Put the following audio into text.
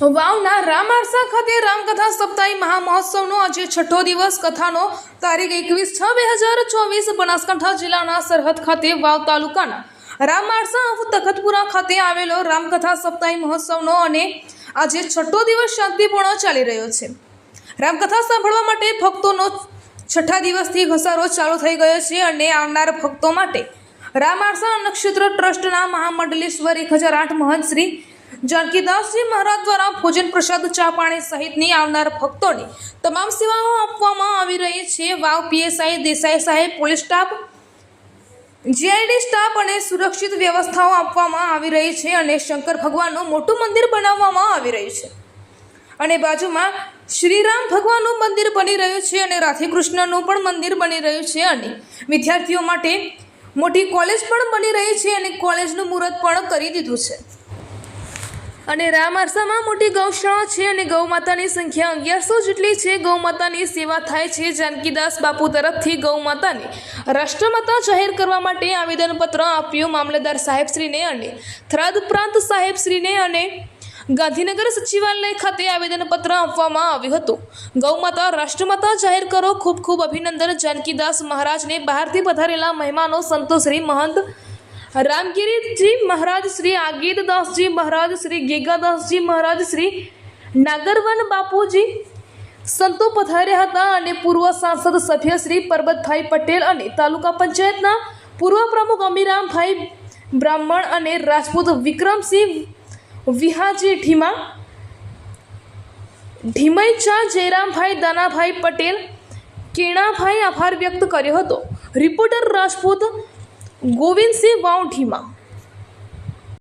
વાવના રામારસા ખાતે રામકથા સપ્તાહી મહામહોત્સવનો આજે છઠ્ઠો દિવસ. કથાનો તારીખ એકવીસ છ બે હજાર ચોવીસ બનાસકાંઠા જિલ્લાના સરહદ ખાતે વાવ તાલુકાના રામારસા તખતપુરા ખાતે આવેલો રામકથા સપ્તાહી મહોત્સવનો અને આજે છઠ્ઠો દિવસ શાંતિપૂર્ણ ચાલી રહ્યો છે. રામકથા સાંભળવા માટે ભક્તોનો છઠ્ઠા દિવસથી ઘસારો ચાલુ થઈ ગયો છે અને આવનાર ભક્તો માટે રામારસા નક્ષત્ર ટ્રસ્ટના મહામંડલેશ્વર એક હજાર આઠ મહંત શ્રી જાનકીદાસજી મહારાજ દ્વારા ભોજન પ્રસાદ, ચા પાણી સહિતની આવનાર ભક્તોને તમામ સેવાઓ આપવામાં આવી રહી છે. વાવ પીએસઆઈ, દેસાઈ સાહેબ, પોલીસ સ્ટાફ, જીઆઈડી સ્ટાફ અને સુરક્ષિત વ્યવસ્થાઓ આપવામાં આવી રહી છે અને શંકર ભગવાનનું મોટું મંદિર બનાવવામાં આવી રહ્યું છે. અને બાજુમાં શ્રીરામ ભગવાનનું મંદિર બની રહ્યું છે અને રાધેકૃષ્ણનું પણ મંદિર બની રહ્યું છે અને વિદ્યાર્થીઓ માટે મોટી કોલેજ પણ બની રહી છે અને કોલેજનું મુહૂર્ત પણ કરી દીધું છે. અને રામારસામાં મોટી ગૌશાળા છે અને ગૌ માતાની સંખ્યા અગિયારસો જેટલી છે. ગૌ માતાની સેવા થાય છે. જાનકીદાસ બાપુ તરફથી ગૌ માતાને રાષ્ટ્રમાતા જાહેર કરવા માટે આવેદનપત્ર આપ્યું મામલતદાર સાહેબશ્રીને અને થરાદ પ્રાંત સાહેબશ્રીને અને ગાંધીનગર સચિવાલય ખાતે આવેદનપત્ર આપવામાં આવ્યું હતું. ગૌમાતા રાષ્ટ્રમાતા જાહેર કરો. ખૂબ ખૂબ અભિનંદન જાનકીદાસ મહારાજને. બહારથી પધારેલા મહેમાનો સંતોષ શ્રી મહંત રામગીરીજી મહારાજ શ્રી આગીદદાસજી મહારાજ શ્રી ગેગાદાસજી મહારાજ શ્રી નાગરવન બાપુજી સંતો પધાર્યા હતા અને પૂર્વ સાંસદ સભ્ય શ્રી પરબતભાઈ પટેલ અને તાલુકા પંચાયતના પૂર્વ પ્રમુખ અમીરામભાઈ બ્રાહ્મણ અને રાજપૂત વિક્રમસિંહ વિહાજી ઢીમા ઢીમૈચા જયરામભાઈ દાનાભાઈ પટેલ કેણાભાઈ આભાર વ્યક્ત કર્યો હતો રિપોર્ટર રાજપૂત ગોવિંદસિંહ વાવ ઢીમા